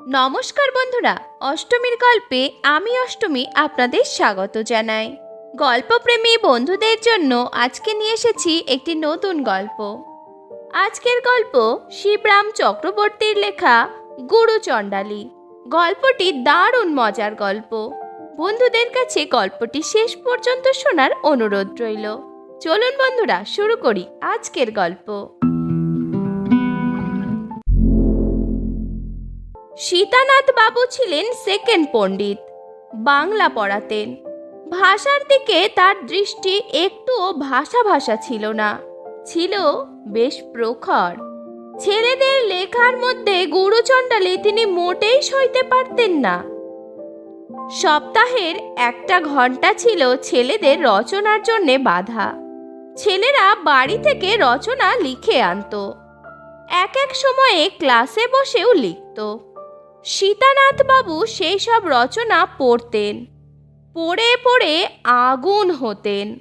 নমস্কার বন্ধুরা, অষ্টমীর গল্পে আমি অষ্টমী আপনাদের স্বাগত জানাই। গল্পপ্রেমী বন্ধুদের জন্য আজকে নিয়ে এসেছি একটি নতুন গল্প। আজকের গল্প শিবরাম চক্রবর্তীর লেখা গুরু চণ্ডালী। গল্পটি দারুণ মজার গল্প। বন্ধুদের কাছে গল্পটি শেষ পর্যন্ত শোনার অনুরোধ রইল। চলুন বন্ধুরা, শুরু করি আজকের গল্প। সীতানাথ বাবু ছিলেন সেকেন্ড পণ্ডিত, বাংলা পড়াতেন। ভাষার দিকে তার দৃষ্টি একটুও ভাষা ভাষা ছিল না, ছিল বেশ প্রখর। ছেলেদের লেখার মধ্যে গুরুচণ্ডালে তিনি মোটেই সইতে পারতেন না। সপ্তাহের একটা ঘণ্টা ছিল ছেলেদের রচনার জন্যে বাধা। ছেলেরা বাড়ি থেকে রচনা লিখে আনতো। এক এক সময়ে ক্লাসে বসেও লিখতো। সীতানাথ বাবু সেই সব রচনা পড়তেন। পড়ে পড়ে আগুন হতেন।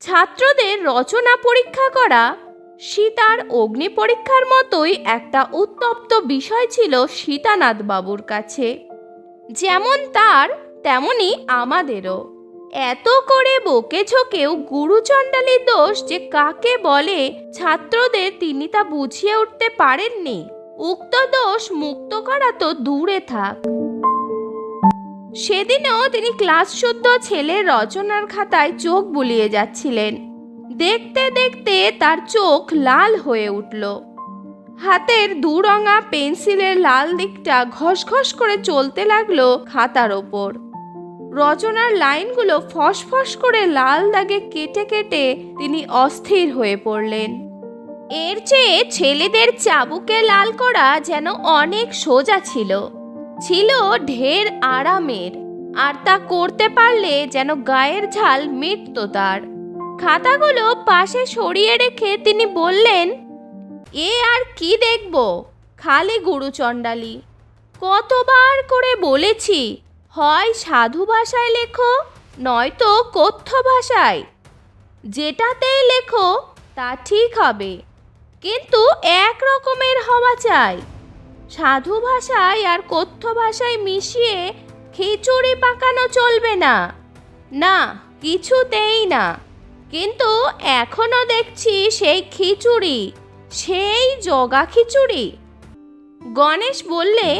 ছাত্রদের রচনা পরীক্ষা করা সীতার অগ্নি পরীক্ষার মতোই একটা উত্তপ্ত বিষয় ছিল সীতানাথ বাবুর কাছে। যেমন তার, তেমনি আমাদেরও। এত করে বকে ঝোঁকেও গুরুচণ্ডালীর দোষ যে কাকে বলে ছাত্রদের তিনি তা বুঝিয়ে উঠতে পারেননি। উক্ত দোষ মুক্ত করা তো দূরে থাক। সেদিনও তিনি ক্লাস শুদ্ধ ছেলের রচনার খাতায় চোখ বুলিয়ে যাচ্ছিলেন। দেখতে দেখতে তার চোখ লাল হয়ে উঠল। হাতের দুরঙা পেন্সিলের লাল দিকটা ঘসঘস করে চলতে লাগল খাতার ওপর। রচনার লাইনগুলো ফসফস করে লাল দাগে কেটে কেটে তিনি অস্থির হয়ে পড়লেন। এর চেয়ে ছেলেদের চাবুকে লাল করা যেন অনেক সোজা ছিল। ছিল ঢের আরামের, আর তা করতে পারলে যেন গায়ের ঝাল মিটত তার। খাতাগুলো পাশে সরিয়ে রেখে তিনি বললেন, এ আর কি দেখব, খালি গুরুচণ্ডালী কতবার করে বলেছি, হয় সাধু ভাষায় লেখো, নয়তো কথ্য ভাষায়। যেটাতেই লেখো, তা ঠিক হবে। কিন্তু এক রকমের হওয়া চাই। সাধু ভাষায় আর কথ্য ভাষায় মিশিয়ে খিচুড়ি পাকানো চলবে না। না, কিছুতেই না। কিন্তু এখনও দেখছি সেই খিচুড়ি, সেই জগা খিচুড়ি। গণেশ বললে,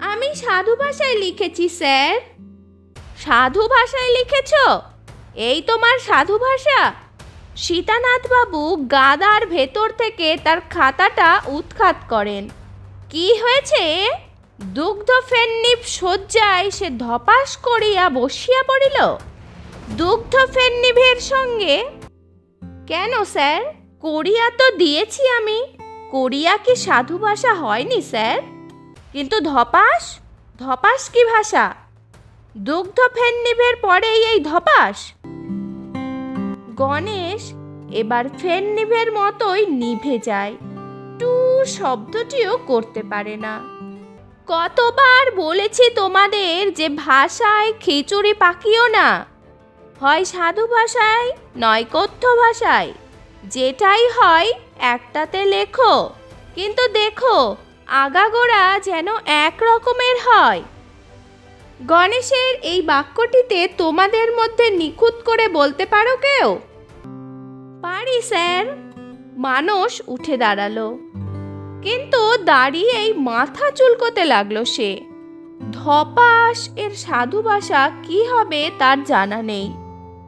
আমি সাধু ভাষায় লিখেছি, স্যার। সাধু ভাষায় লিখেছ? এই তোমার সাধু ভাষা? সীতানাথ বাবু গাদার ভেতর থেকে তার খাতাটা উৎখাত করেন। কি হয়েছে? দুগ্ধ ফেন্নিপ শয্যায় সে ধপাস করিয়া বসিয়া পড়িল? দুগ্ধ ফেন্নিভের সঙ্গে? কেন, স্যার? করিয়া তো দিয়েছি আমি। করিয়া কি সাধু ভাষা হয়নি, স্যার? কিন্তু ধপাস? ধপাস কি ভাষা? দুগ্ধ ফেন্নিভের পরেই এই ধপাস? গণেশ এবার ফেন নিভের মতোই নিভে যায়। টু শব্দটিও করতে পারে না। কতবার বলেছি তোমাদের যে ভাষায় খিচুড়ি পাকিও না? হয় সাধু ভাষায়, নয় কথ্য ভাষায়। যেটাই হয় একটাতে লেখো। কিন্তু দেখো, আগাগোড়া যেন এক রকমের হয়। গণেশের এই বাক্যটিতে তোমাদের মধ্যে নিখুঁত করে বলতে পারো কেউ? পারি, স্যার। মানস উঠে দাঁড়াল। কিন্তু দাঁড়িয়েই মাথা চুলকোতে লাগল সে। ধপাস এর সাধু ভাষা কি হবে তার জানা নেই।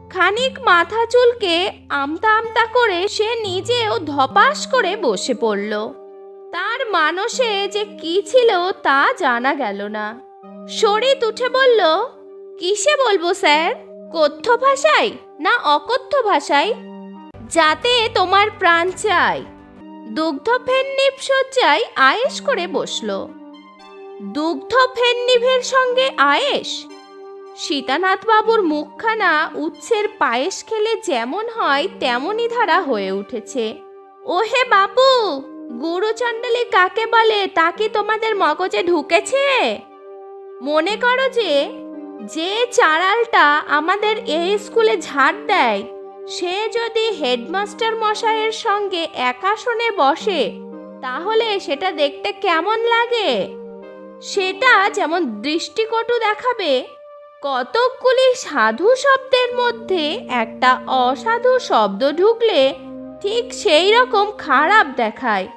খানিক মাথা চুলকে আমতা আমতা করে সে নিজেও ধপাস করে বসে পড়ল। তার মানসে যে কি ছিল তা জানা গেল না। শরীর উঠে বলল, কিসে বলব, স্যার? কথ্য ভাষায় না অকথ্য ভাষায়? যাতে তোমার প্রাণ চাই দুগ্ধ ফেন্নিভ সজ্জায় আয়েস করে বসল। দুগ্ধ ফেন্নিভের সঙ্গে আয়েস সীতানাথ বাবুর মুখখানা উচ্ছের পায়েস খেলে যেমন হয়, তেমনই ধারা হয়ে উঠেছে। ওহে বাপু গুরুচণ্ডলী কাকে বলে, তা কি তোমাদের মগজে ঢুকেছে? মনে করো যে যে চাড়ালটা আমাদের এই স্কুলে ঝাড় দেয় সে যদি হেডমাস্টার মশাইয়ের সঙ্গে একাশনে বসে, তাহলে সেটা দেখতে কেমন লাগে? সেটা যেমন দৃষ্টিকটু দেখাবে, কতকগুলি সাধু শব্দের মধ্যে একটা অসাধু শব্দ ঢুকলে ঠিক সেই রকম খারাপ দেখায়,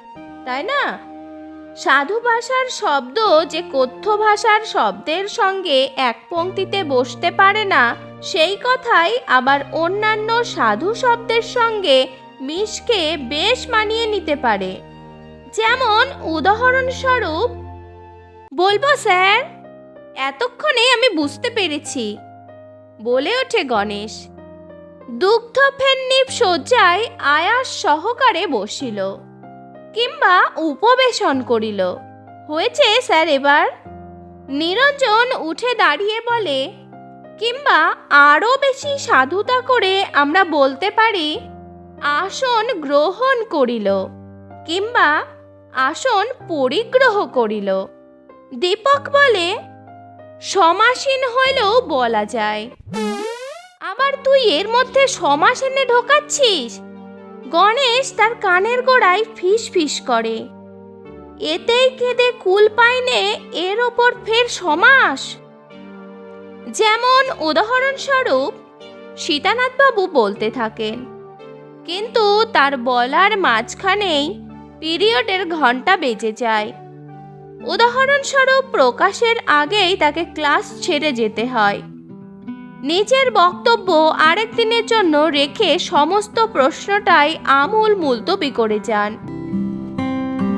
তাই না? সাধু ভাষার শব্দ যে কথ্য ভাষার শব্দের সঙ্গে এক পংক্তিতে বসতে পারে না, সেই কথাই আবার অন্যান্য সাধু শব্দের সঙ্গে মিশকে বেশ মানিয়ে নিতে পারে। যেমন উদাহরণস্বরূপ, বলব স্যার, এতক্ষণে আমি বুঝতে পেরেছি। বলে ওঠে গণেশ। দুগ্ধ ফেন্নিপ শয্যায় আয়াস সহকারে বসিল। কিংবা উপবেশন করিল। হয়েছে, স্যার, এবার? নিরঞ্জন উঠে দাঁড়িয়ে বলে, কিংবা আরও বেশি সাধুতা করে আমরা বলতে পারি, আসন গ্রহণ করিল, কিংবা আসন পরিগ্রহ করিল। দীপক বলে, সমাসীন হইলেও বলা যায়। আবার তুই এর মধ্যে সমাসীনে ঢোকাচ্ছিস? গণেশ তার কানের গোড়ায় ফিস ফিস করে। এতেই কেঁদে কুল পাইনে এর ওপর ফের সমাস। যেমন উদাহরণস্বরূপ, সীতানাথবাবু বলতে থাকেন, কিন্তু তার বলার মাঝখানেই পিরিয়ডের ঘণ্টা বেজে যায়। উদাহরণস্বরূপ, প্রকাশের আগেই তাকে ক্লাস ছেড়ে যেতে হয়। নিজের বক্তব্য আরেক দিনের জন্য রেখে সমস্ত প্রশ্নটাই আমূল মুলতবি করে যান।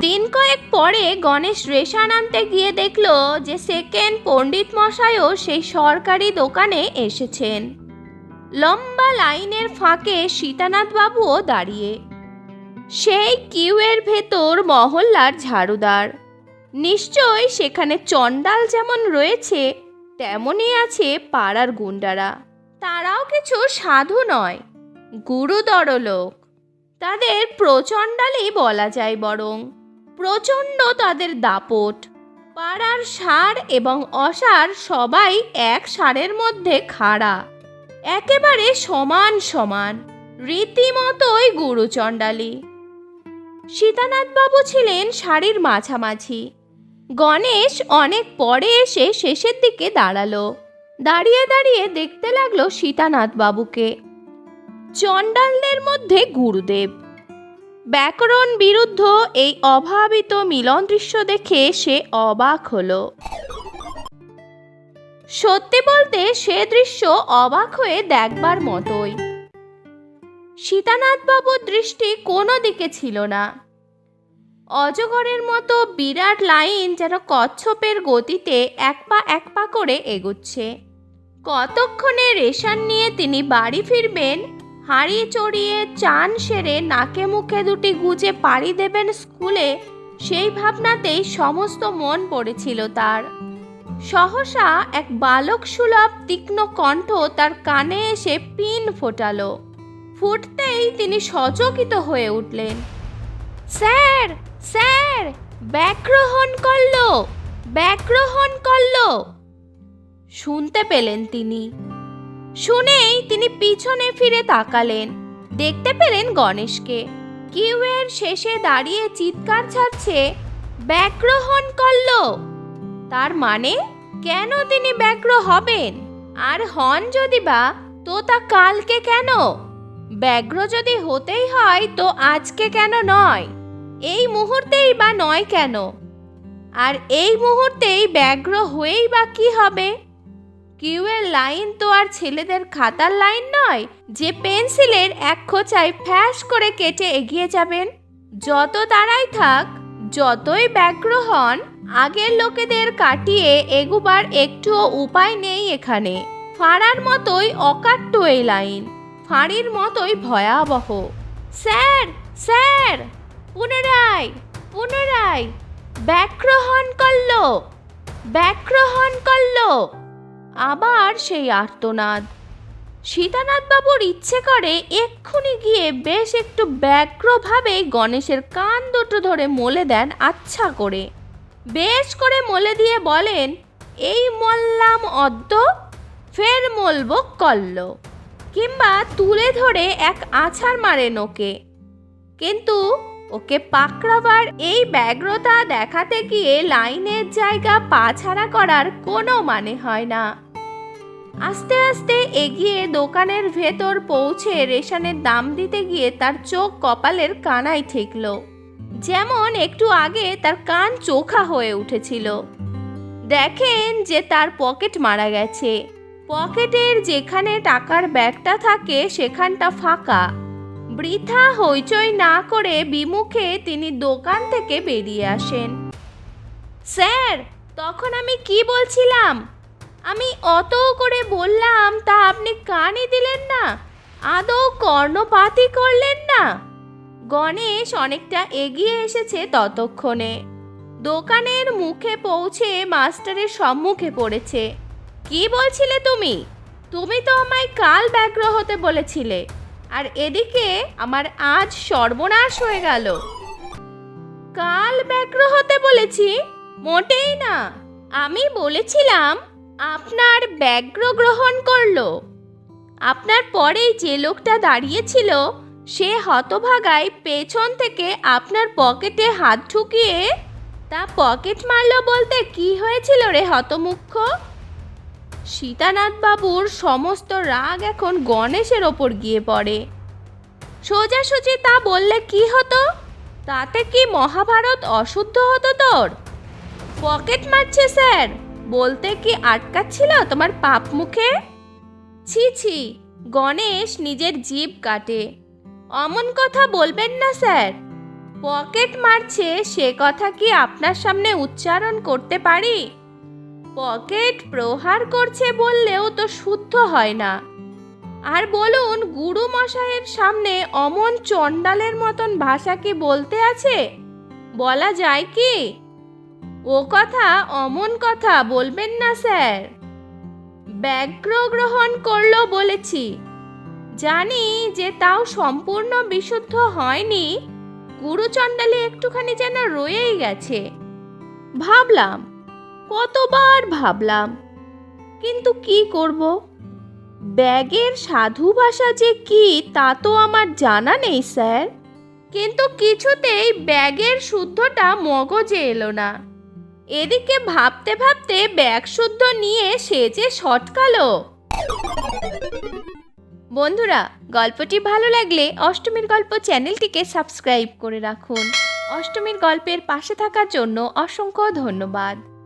দিন কয়েক পরে গণেশ রেশন আনতে গিয়ে দেখল যে সেকেন্ড পণ্ডিত মশাইও সেই সরকারি দোকানে এসেছেন। লম্বা লাইনের ফাঁকে সীতানাথ বাবুও দাঁড়িয়ে। সেই কিউয়ের ভেতর মহল্লার ঝাড়ুদার। নিশ্চয় সেখানে চণ্ডাল যেমন রয়েছে তেমনই আছে পাড়ার গুন্ডারা। তারাও কিছু সাধু নয়, গুরুতর লোক। তাদের প্রচণ্ডালই বলা যায় বরং, প্রচণ্ড তাদের দাপট। পাড়ার সার এবং অসার সবাই এক সারের মধ্যে খাড়া, একেবারে সমান সমান, রীতিমতোই গুরুচণ্ডালী। সীতানাথবাবু ছিলেন শাড়ির মাঝামাঝি গণেশ অনেক পরে এসে শেষের দিকে দাঁড়াল। দাঁড়িয়ে দাঁড়িয়ে দেখতে লাগল সীতানাথ বাবুকে চণ্ডালদের মধ্যে গুরুদেব। ব্যাকরণ বিরুদ্ধ এই অভাবিত মিলন দৃশ্য দেখে সে অবাক হলো। সত্যি বলতে সে দৃশ্য অবাক হয়ে দেখবার মতোই। সীতানাথবাবুর দৃষ্টি কোনো দিকে ছিল না। অজগরের মতো বিরাট লাইন যেন কচ্ছপের গতিতে এক পা এক পা করে এগুচ্ছে। কতক্ষণে রেশন নিয়ে তিনি বাড়ি ফিরবেন? হাঁড়ি চড়িয়ে চান সেরে নাকে মুখে দুটি গুজে পাড়ি দেবেন স্কুলে, সেই ভাবনাতেই সমস্ত মন পড়েছিল তার। সহসা এক বালক সুলভ তীক্ষ্ণ কণ্ঠ তার কানে এসে পিন ফোটালো। ফুটতেই তিনি সচকিত হয়ে উঠলেন। স্যার! স্যার ব্যাগ্রহণ করল ব্যাগ্রহণ করল। শুনতে পেলেন তিনি। শুনেই তিনি পিছনে ফিরে তাকালেন। দেখতে পেলেন গণেশকে। কিউয়ের শেষে দাঁড়িয়ে চিৎকার ছাড়ছে ব্যাগ্রহণ করল। তার মানে কেন তিনি ব্যগ্র হবেন? আর হন যদি বা, তো তা কালকে কেন? ব্যগ্র যদি হতেই হয়, তো আজকে কেন নয়? এই মুহূর্তেই বা নয় কেন? আর এই মুহূর্তেই ব্যগ্র হয়েই বা কি হবে? কিউয়ের লাইন তো আর ছেলেদের খাতার লাইন নয়, যে পেন্সিলের এক খোঁচায় ফ্যাস করে কেটে এগিয়ে যাবেন। যত তারাই থাক, যতই ব্যগ্র হন, আগের লোকেদের কাটিয়ে এগুবার একটুও উপায় নেই এখানে। ফাঁড়ার মতোই অকাট্য এই লাইন, ফাঁড়ির মতোই ভয়াবহ। Sir sir! পুনরায় পুনরায় ব্যাগ্রহণ করল ব্যাগ্রহণ করল। আবার সেই আর্তনাদ। সীতানাথ বাবুর ইচ্ছে করে এক্ষুনি গিয়ে বেশ একটু ব্যগ্রভাবে গণেশের কান দুটো ধরে মলে দেন আচ্ছা করে। বেশ করে মলে দিয়ে বলেন, এই মল্লাম অদ্য, ফের মলব কল্ল। কিংবা তুলে ধরে এক আছাড় মারে নোকে কিন্তু ওকে পাকড়াবার এই ব্যগ্রতা দেখাতে গিয়ে লাইনের জায়গা পা ছাড়া করার কোনো মানে হয় না। আস্তে আস্তে এগিয়ে দোকানের ভেতর পৌঁছে রেশনের দাম দিতে গিয়ে তার চোখ কপালের কানায় ঠেকল। যেমন একটু আগে তার কান চোখা হয়ে উঠেছিল। দেখেন যে তার পকেট মারা গেছে। পকেটের যেখানে টাকার ব্যাগটা থাকে সেখানটা ফাঁকা। বৃথা হইচই না করে বিমুখে তিনি দোকান থেকে বেরিয়ে আসেন। স্যার, তখন আমি কি বলছিলাম? আমি অত করে বললাম, তা আপনি কানই দিলেন না? আদৌ কর্ণপাতি করলেন না? গণেশ অনেকটা এগিয়ে এসেছে ততক্ষণে। দোকানের মুখে পৌঁছে মাস্টারের সম্মুখে পড়েছে। কি বলছিলে তুমি? তুমি তো আমায় কাল ব্যগ্র হতে বলেছিলে। আর এদিকে আমার আজ সর্বনাশ হয়ে গেল। কাল ব্যগ্র হতে বলেছি, মোটেই না। আমি বলেছিলাম, আপনার ব্যগ্র গ্রহণ করল। আপনার পরেই যে লোকটা দাঁড়িয়েছিল, সে হতভাগায় পেছন থেকে আপনার পকেটে হাত ঢুকিয়ে, তা পকেট মারলো বলতে কি হয়েছিল রে হতমুখ্য? সীতানাথ বাবুর সমস্ত রাগ এখন গণেশের ওপর গিয়ে পড়ে। সোজাসুজি তা বললে কি হতো? তাতে কি মহাভারত অশুদ্ধ হতো তোর? পকেট মারছে স্যার, বলতে কি আটকাচ্ছিল তোমার পাপ মুখে? ছি ছি, গণেশ নিজের জিভ কাটে। অমন কথা বলবেন না স্যার। পকেট মারছে সে কথা কি আপনার সামনে উচ্চারণ করতে পারি? পকেট প্রহার করছে বললেও তো শুদ্ধ হয় না। আর বলুন, গুরু মশাইয়ের সামনে অমন চণ্ডালের মতন ভাষা কি বলতে আছে? বলা যায় কি? ও কথা অমন কথা বলবেন না, স্যার। ব্যাঘ্র গ্রহণ করল বলেছি। জানি যে তাও সম্পূর্ণ বিশুদ্ধ হয়নি। গুরুচণ্ডালে একটুখানি যেন রয়েই গেছে। ভাবলাম কতবার ভাবলাম, কিন্তু কি করব? ব্যাগের সাধু ভাষা যে কি, তা তো আমার জানা নেই, স্যার। কিন্তু কিছুতেই ব্যাগের শুদ্ধটা মগজে এলো না। এদিকে ভাবতে ভাবতে ব্যাগ শুদ্ধ নিয়ে সে যে শটকালো বন্ধুরা, গল্পটি ভালো লাগলে অষ্টমীর গল্প চ্যানেলটিকে সাবস্ক্রাইব করে রাখুন। অষ্টমীর গল্পের পাশে থাকার জন্য অসংখ্য ধন্যবাদ।